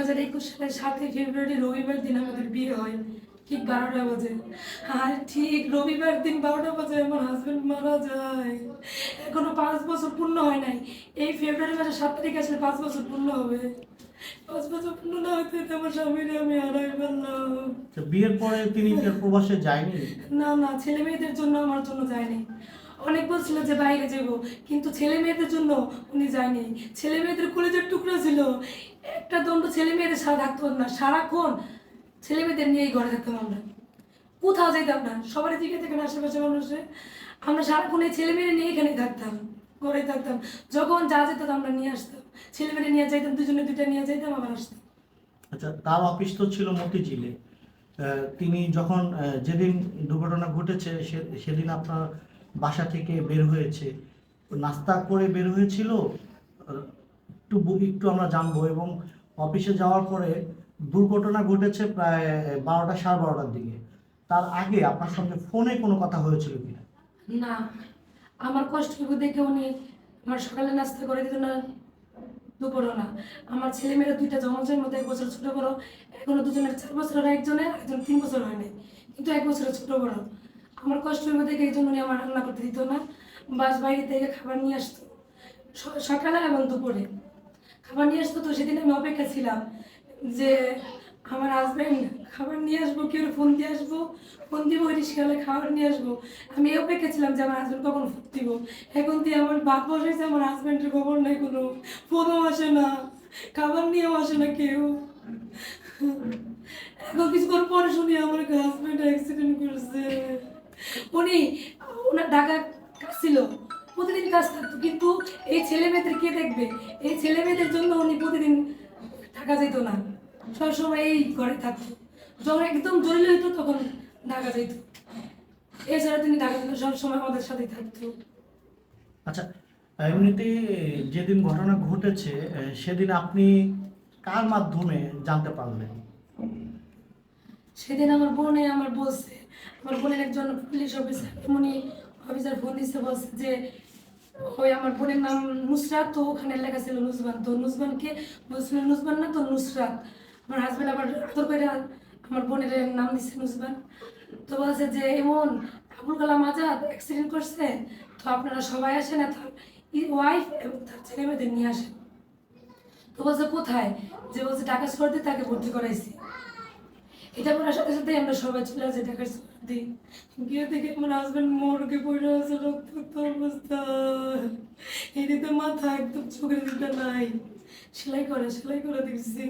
হাজার একুশ সালের সাতই ফেব্রুয়ারি রবিবার দিন আমাদের বিয়ে হয়। ঠিক বারোটা বাজে। আর ঠিক রবিবার দিন বারোটা বাজে আমার হাজবেন্ড মারা যায়। এখনও পাঁচ বছর পূর্ণ হয় নাই। এই ফেব্রুয়ারি মাসের সাত তারিখ আসলে পাঁচ বছর পূর্ণ হবে। পাঁচ বছর পূর্ণ না হতে আমার স্বামীরে আমি হারাই ফেললাম। বিয়ের পরে তিনি প্রবাসে যায়নি? না না ছেলে মেয়েদের জন্য আমার জন্য যায়নি। অনেক বলছিল যে বাইরে যাব কিন্তু ছেলে মেয়েদের জন্য উনি যায়নি। ছেলে মেয়েদের কলেজের টুকরো সারা থাকতো না। সারাক্ষণ ছেলে মেয়েদের নিয়েই ঘরে থাকতাম আমরা কোথাও যাইতাম না। সবারই দিকে থেকে আশেপাশে মানুষে আমরা সারাক্ষণ এই ছেলে মেয়ে নিয়ে এখানেই থাকতাম, ঘরে থাকতাম। যখন যা যেত আমরা নিয়ে আসতাম। ছেলে মেয়ে নিয়ে যাইতাম, দুজনে দুইটা নিয়ে যাইতাম, আবার আসতাম। আচ্ছা তার অফিস ছিল মতিঝিলে। তিনি যখন যেদিন দুর্ঘটনা ঘটেছে সেদিন আপনার বাসা থেকে বের হয়েছে। নাস্তা করে বের হয়েছিল? একটু একটু আমরা জানব এবং অফিসে যাওয়ার পরে দুর্ঘটনা ঘটেছে প্রায় বারোটা সাড়ে বারোটার দিকে। তার আগে আপনার সঙ্গে ফোনে কোনো কথা হয়েছিল কি না। আমার কষ্টটুকু দেখে উনি আমার সকালে নাস্তা করে দিত না, দুপুরও না। আমার ছেলে মেয়েরা দুইটা জমজের মধ্যে এক বছর ছোট বড়, এখনও দুজনের চার বছর একজনের একজন তিন বছর হয় নাই, কিন্তু এক বছরের ছোট বড়। আমার কষ্টের মধ্যে এই জন্য উনি আমার রান্না করতে দিত না, বাস বাইরে থেকে খাবার নিয়ে আসতো সকালে এবং দুপুরে। খাবার নিয়ে আসতো তো, সেদিন আমি অপেক্ষা ছিলাম যে আমার হাজব্যান্ড খাবার নিয়ে আসব কেউ ফোন দিয়ে আসব? ফোন দিব রিক্সালে খাবার নিয়ে আসব। আমি অপেক্ষা ছিলাম যে আমার হাজব্যান্ড কখন ফোন দিব। এখন দিয়ে আমার বাপ বসেছে আমার হাজব্যান্ডের খবর নেই কোনো। ফোনও আসে না, খাবার নিয়েও আসে না কেউ। এখন কিছুক্ষণ পরে শুনি আমার হাজব্যান্ড অ্যাক্সিডেন্ট করেছে। উনি ওনার ঢাকা ছিল। কাজ থাকতো কিন্তু এই ছেলে মেয়েদের কে দেখবে? এই ছেলে মেয়েদের জন্য উনি প্রতিদিন ঢাকা যেত না। সবসময় এই ঘরে থাকতো। যখন একদম জরুরি হইতো তখন ঢাকা যেত এছাড়া তিনি ঢাকা যেত সবসময় আমাদের সাথেই থাকতো। আচ্ছা এমনিতে যেদিন ঘটনা ঘটেছে সেদিন আপনি কার মাধ্যমে জানতে পারলেন? সেদিন আমার বোনে আমার বলছে আমার বোনের একজন পুলিশ অফিসার এমনই অফিসার ফোন দিচ্ছে বলছে যে ওই আমার বোনের নাম নুসরাত, তো ওখানে লেখা ছিল নুসবান তো নুসবানকে বলছিল নুসবান না তো নুসরাত। আমার হাজব্যান্ড আবার আদর করে আমার বোনের নাম দিচ্ছে নুসবান তো বলছে যে এমন আবুল কালাম আজাদ অ্যাক্সিডেন্ট করছে, তো আপনারা সবাই আসেন তার ওয়াইফ এবং তার ছেলে মেয়েদের নিয়ে আসেন। তো বলছে, কোথায়? যে বলছে, ঢাকা শহরে তাকে ভর্তি করাইছি। এটা আমার সাথে সাথে আমরা সবাই চলে আসি ঢাকার দিই গিয়ে দেখে আমার হাজব্যান্ড মরকে পড়ে আছে, রক্তাক্ত অবস্থা। এদিকে মাথা একদম চোখের দিকটা নাই। সেলাই করে সেলাই করে দেখছি।